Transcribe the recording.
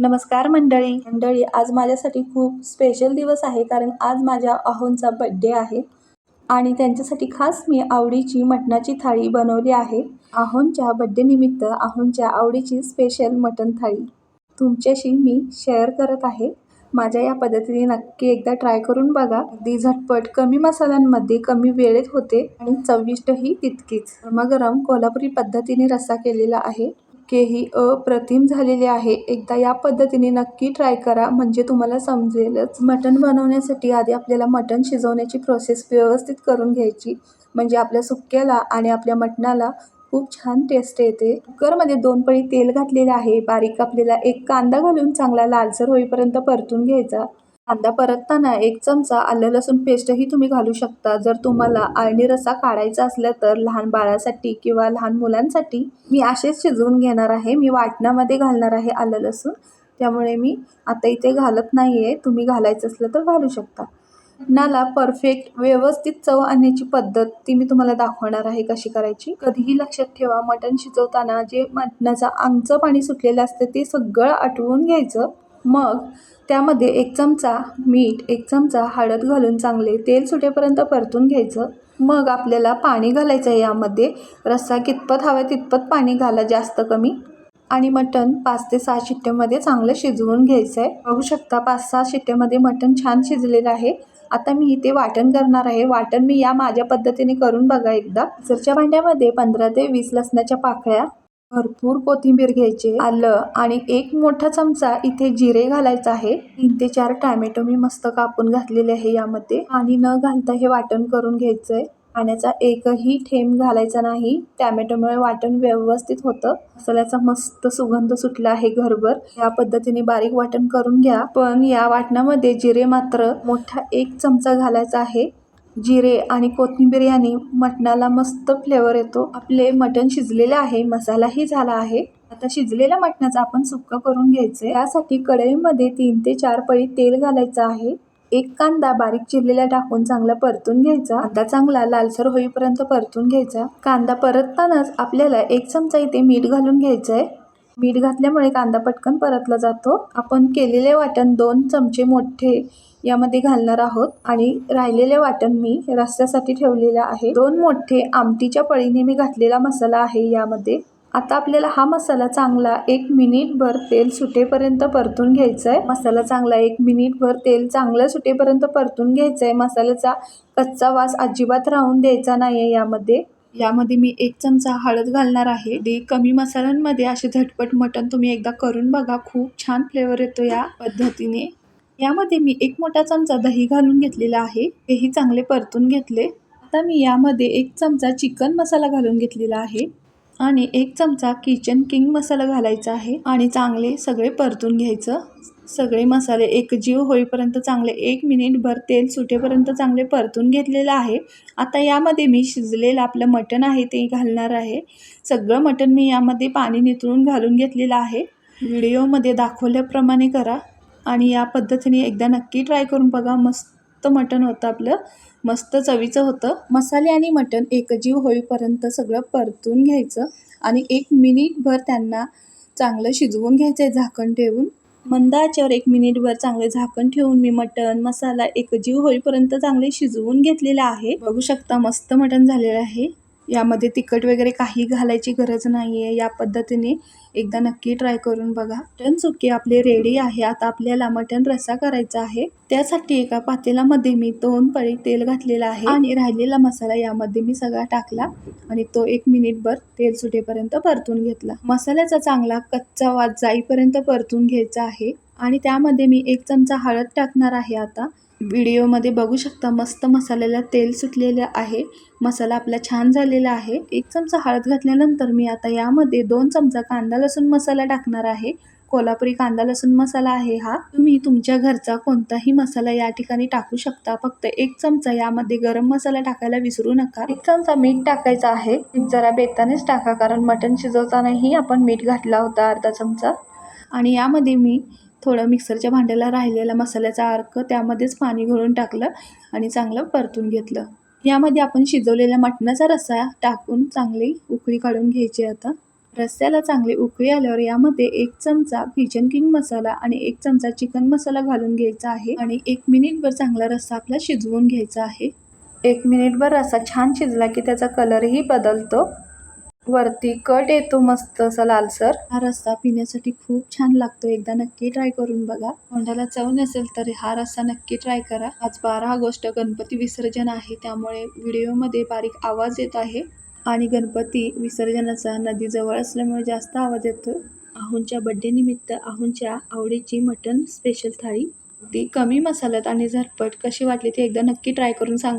नमस्कार मंडळी. मंडळी आज माझ्यासाठी खूप स्पेशल दिवस आहे कारण आज माझ्या अहोंचा बड्डे आहे आणि त्यांच्यासाठी खास मी आवडीची मटणाची थाळी बनवली आहे. आहोंच्या बड्डेनिमित्त आहोंच्या आवडीची स्पेशल मटण थाळी तुमच्याशी मी शेअर करत आहे. माझ्या या पद्धतीने नक्की एकदा ट्राय करून बघा. अगदी झटपट कमी मसाल्यांमध्ये कमी वेळेत होते आणि चविष्टही तितकीच. गरमागरम कोल्हापुरी पद्धतीने रस्सा केलेला आहे. केही अप्रतिम झालेले आहे. एकदा या पद्धतीने नक्की ट्राय करा म्हणजे तुम्हाला समजेलच. मटण बनवण्यासाठी आधी आपल्याला मटण शिजवण्याची प्रोसेस व्यवस्थित करून घ्यायची. म्हणजे आपल्या सुक्याला आणि आपल्या मटणाला खूप छान टेस्ट येते. कुकरमध्ये दोन पळी तेल घातलेले आहे. बारीक आपल्याला एक कांदा घालून चांगला लालसर होईपर्यंत परतून घ्यायचा. कांदा परतताना एक चमचा आलं लसूण पेस्टही तुम्ही घालू शकता. जर तुम्हाला आळणी रस्सा काढायचा असला तर लहान बाळासाठी किंवा लहान मुलांसाठी मी असेच शिजवून घेणार आहे. मी वाटणामध्ये घालणार आहे आलं लसूण. त्यामुळे मी आता इथे घालत नाही आहे तुम्ही घालायचं असलं तर घालू शकता. नाला परफेक्ट व्यवस्थित चव आणण्याची पद्धत ती मी तुम्हाला दाखवणार आहे कशी करायची. कधीही लक्षात ठेवा मटण शिजवताना जे मटणाचं आंगचं पाणी सुटलेलं असतं ते सगळं आटवून घ्यायचं. मग त्यामध्ये एक चमचा मीठ एक चमचा हळद घालून चांगले तेल सुटेपर्यंत परतून घ्यायचं. मग आपल्याला पाणी घालायचं आहे यामध्ये. रस्सा कितपत हवा तितपत पाणी घाला जास्त कमी. आणि मटण पाच ते सहा शिट्ट्यामध्ये चांगलं शिजवून घ्यायचं आहे बघू शकता पाच सहा शिट्ट्यामध्ये मटण छान शिजलेलं आहे. आता मी इथे वाटण करणार आहे. वाटण मी या माझ्या पद्धतीने करून बघा एकदा. मिक्सरच्या भांड्यामध्ये पंधरा ते वीस लसणाच्या पाकळ्या भरपूर कोथिंबीर घ्यायची आलं आणि एक मोठा चमचा इथे जिरे घालायचं आहे. तीन ते चार टॅमॅटो मी मस्त कापून घातलेले आहे यामध्ये. आणि न घालता हे वाटण करून घ्यायचंय. पाण्याचा एकही थेंब घालायचा नाही. टॅमॅटोमुळे वाटण व्यवस्थित होतं. मसाल्याचा मस्त सुगंध सुटला आहे घरभर. या पद्धतीने बारीक वाटण करून घ्या. पण या वाटणामध्ये जिरे मात्र मोठा एक चमचा घालायचा आहे. जिरे आणि कोथिंबीर याने मटणाला मस्त फ्लेवर येतो. आपले मटण शिजलेले आहे मसालाही झाला आहे. आता शिजलेल्या मटणाचा आपण सुक्क करून घ्यायचं. यासाठी कढईमध्ये तीन ते चार पळी तेल घालायचं आहे. एक कांदा बारीक चिरलेला टाकून चांगला परतून घ्यायचा. आता चांगला लालसर होईपर्यंत परतून घ्यायचा. कांदा परततानाच आपल्याला एक चमचा इथे मीठ घालून घ्यायचं आहे मीठ घातल्यामुळे कांदा पटकन परतला जातो. आपण केलेले वाटण दोन चमचे मोठे यामध्ये घालणार आहोत. आणि राहिलेले वाटण मी रस्त्यासाठी ठेवलेलं आहे. दोन मोठे आमटीच्या पळीने मी घातलेला मसाला आहे यामध्ये. आता आपल्याला हा मसाला चांगला एक मिनिटभर तेल सुटेपर्यंत परतून घ्यायचा आहे मसाला चांगला एक मिनिटभर तेल चांगलं सुटेपर्यंत परतून घ्यायचं आहे मसाल्याचा कच्चा वास अजिबात राहून द्यायचा नाही आहे यामध्ये. यामध्ये मी एक चमचा हळद घालणार आहे. डे कमी मसाल्यांमध्ये असे झटपट मटण तुम्ही एकदा करून बघा. खूप छान फ्लेवर येतो या पद्धतीने. यामध्ये मी एक मोठा चमचा दही घालून घेतलेला आहे. हेही चांगले परतून घेतले. आता मी यामध्ये एक चमचा चिकन मसाला घालून घेतलेला आहे आणि एक चमचा किचन किंग मसाला घालायचा आहे आणि चांगले सगळे परतून घ्यायचं. सगळे मसाले एकजीव होईपर्यंत चांगले एक मिनिटभर तेल सुटेपर्यंत चांगले परतून घेतलेलं आहे. आता यामध्ये मी शिजलेलं आपलं मटण आहे ते घालणार आहे. सगळं मटण मी यामध्ये पाणी नितळून घालून घेतलेलं आहे. व्हिडिओमध्ये दाखवल्याप्रमाणे करा. आणि या पद्धतीने एकदा नक्की ट्राय करून बघा. मस्त मटण होतं आपलं. मस्त चवीचं होतं. मसाले आणि मटण एकजीव होईपर्यंत सगळं परतून घ्यायचं आणि एक मिनिटभर त्यांना चांगलं शिजवून घ्यायचं आहे झाकण ठेवून. मंद आचेवर एक मिनिटभर चांगले झाकण ठेवून मी मटण मसाला एकजीव होईपर्यंत चांगले शिजवून घेतलेलं आहे. बघू शकता मस्त मटण झालेलं आहे. यामध्ये तिखट वगैरे काही घालायची गरज नाही आहे या पद्धतीने एकदा नक्की ट्राय करून बघा. मटण सुके आपले रेडी आहे. आता आपल्याला मटण रस्सा करायचा आहे. त्यासाठी एका पातेलामध्ये मी दोन पळी तेल घातलेलं आहे आणि राहिलेला मसाला यामध्ये मी सगळा टाकला आणि तो एक मिनिटभर तेल सुटेपर्यंत परतून घेतला. मसाल्याचा चांगला कच्चा वाद जाईपर्यंत परतून घ्यायचा आहे आणि त्यामध्ये मी एक चमचा हळद टाकणार आहे आता. व्हिडिओमध्ये बघू शकता मस्त मसाल्याला तेल सुटलेलं आहे. मसाला आपला छान झालेला आहे. एक चमचा हळद घातल्यानंतर मी आता यामध्ये दोन चमचा कांदा लसूण मसाला टाकणार आहे. कोल्हापुरी कांदा लसूण मसाला आहे हा. तुम्ही तुमच्या घरचा कोणताही मसाला या ठिकाणी टाकू शकता. फक्त एक चमचा यामध्ये गरम मसाला टाकायला विसरू नका. एक चमचा मीठ टाकायचा आहे. जरा बेतानेच टाका कारण मटण शिजवतानाही आपण मीठ घातला होता अर्धा चमचा. आणि यामध्ये मी थोडं मिक्सरच्या भांड्याला राहिलेला मसाल्याचा अर्क त्यामध्येच पाणी घालून टाकलं आणि चांगलं परतून घेतलं. यामध्ये आपण शिजवलेल्या मटणाचा रस्सा टाकून चांगली उकळी काढून घ्यायची आता. रस्स्याला चांगली उकळी आल्यावर यामध्ये एक चमचा किचन किंग मसाला आणि एक चमचा चिकन मसाला घालून घ्यायचा आहे आणि एक मिनिटभर चांगला रस्सा आपला शिजवून घ्यायचा आहे. एक मिनिटभर रस्सा छान शिजला की त्याचा कलरही बदलतो. वरती कट येतो मस्त असा लालसर. हा रस्सा पिण्यासाठी खूप छान लागतो. एकदा नक्की ट्राय करून बघा. तोंडाला चव नसेल तर हा रस्सा नक्की ट्राय करा. आज बारा ऑगस्ट गणपती विसर्जन आहे. त्यामुळे व्हिडिओमध्ये बारीक आवाज येत आहे आणि गणपती विसर्जनाचा नदी जवळ असल्यामुळे जास्त आवाज येतो आहुंच्या बड्डे निमित्त आहुंच्या आवडीची मटन स्पेशल थाळी. ती कमी मसाल्यात आणि झटपट कशी वाटली ती एकदा नक्की ट्राय करून सांगा.